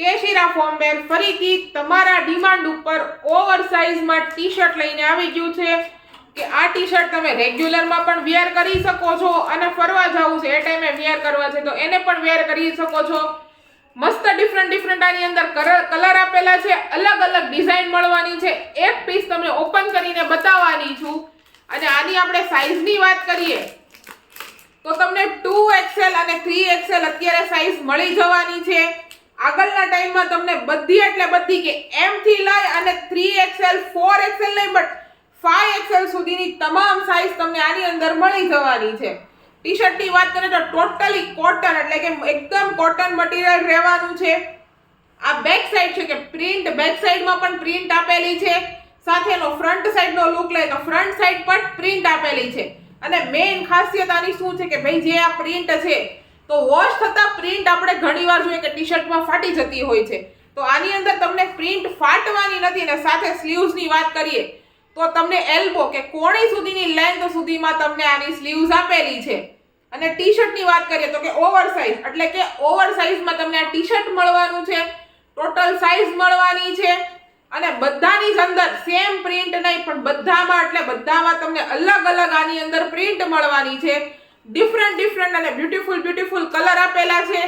કેશિરા ફોર્મવેર ફરીથી તમારા ડિમાન્ડ ઉપર ઓવર સાઇઝમાં ટી શર્ટ લઈને આવી ગયું છે કે આ ટી શર્ટ તમે રેગ્યુલરમાં પણ વેર કરી શકો છો અને ફરવા જવું છે. એ ટાઈમે વેર કરવા છે તો એને પણ વેર કરી શકો છો. મસ્ત ડિફરન્ટ ડિફરન્ટ આની અંદર કલર આપેલા છે. અલગ અલગ ડિઝાઇન મળવાની છે. એક પીસ તમને ઓપન કરીને બતાવવાની છું. અને આની આપણે સાઇઝની વાત કરીએ તો તમને ટુ એક્સેલ અને થ્રી એક્સેલ અત્યારે સાઇઝ મળી જવાની છે. આગળના ટાઈમમાં તમને બધી એટલે બધી કે એમ થી લઈ અને three X L four X L નહીં બટ ફાઈવ એક્સેલ સુધીની તમામ સાઇઝ તમને આની અંદર મળી જવાની છે. ટી શર્ટની વાત કરીએ તો ટોટલી કોટન એટલે કે એકદમ કોટન મટીરિયલ રહેવાનું છે. આ બેક સાઈડ છે કે પ્રિન્ટ બેક સાઈડમાં પણ પ્રિન્ટ આપેલી છે. સાથેનો ફ્રન્ટ સાઈડનો લુક લે તો ફ્રન્ટ સાઈડ પર પ્રિન્ટ આપેલી છે. અને મેઇન ખાસિયત આની શું છે કે ભાઈ, જે આ પ્રિન્ટ છે, તો વોશ થતા પ્રિન્ટ ઘણીવાર જોઈએ કે ટી શર્ટમાં ફાટી જતી હોય છે, તો આની અંદર તમને પ્રિન્ટ ફાટવાની નથી ને સાથે સ્લીવ્સની વાત કરીએ, તો તમને એલ્બો કે કોણી સુધીની લેન્થ સુધીમાં તમને આની સ્લીવ્સ આપેલી છે. અને ટી શર્ટની વાત કરીએ તો કે ઓવર સાઇઝ એટલે કે ઓવર સાઇઝમાં તમને આ ટી શર્ટ મળવાનું છે ટોટલ સાઇઝ મળવાની છે, અને બધાની જ અંદર સેમ પ્રિન્ટ નહીં, પણ બધામાં, એટલે બધામાં તમને અલગ અલગ આની અંદર પ્રિન્ટ મળવાની છે. ડિફરન્ટ ડિફરન્ટ અને બ્યુટીફુલ બ્યુટીફુલ કલર આપેલા છે.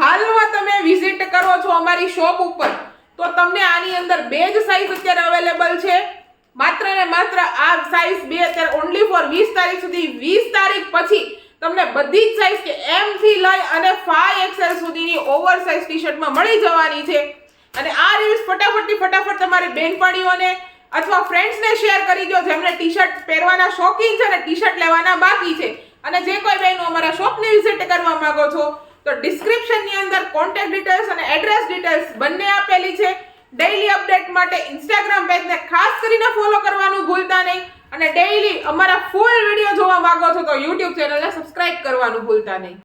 હાલમાં તમે વિઝિટ કરો છો અમારી શોપ ઉપર, તો તમને આની અંદર બે જ સાઇઝ અત્યારે અવેલેબલ છે. માત્ર ને માત્ર આ સાઇઝ બે અત્યારે ઓનલી ફોર વીસ તારીખ સુધી, વીસ તારીખ પછી તમને બધી જ સાઇઝ કે એમ થી લઈ અને ફાઈવ એક્સેલ સુધીની ઓવર સાઇઝ ટી શર્ટમાં મળી જવાની છે. અને આ રિવ્યુઝ ફટાફટથી ફટાફટ તમારી બેનપણીઓને અથવા ફ્રેન્ડ્સને શેર કરી દો, જેમને ટી શર્ટ પહેરવાના શોખીન છે અને ટી શર્ટ લેવાના બાકી છે. અને જે કોઈ બહેનો અમારા શોપને વિઝિટ કરવા માંગો છો તો ડિસ્ક્રિપ્શનની અંદર કોન્ટેક્ટ ડિટેલ્સ અને એડ્રેસ ડિટેલ્સ બંને આપેલી છે. ડેઈલી અપડેટ માટે ઇન્સ્ટાગ્રામ પેજને ખાસ કરીને ફોલો કરવાનું ભૂલતા નહીં. અને ડેઈલી અમારા ફૂલ વીડિયો જોવા માંગો છો તો યુટ્યુબ ચેનલને સબસ્ક્રાઇબ કરવાનું ભૂલતા નહીં.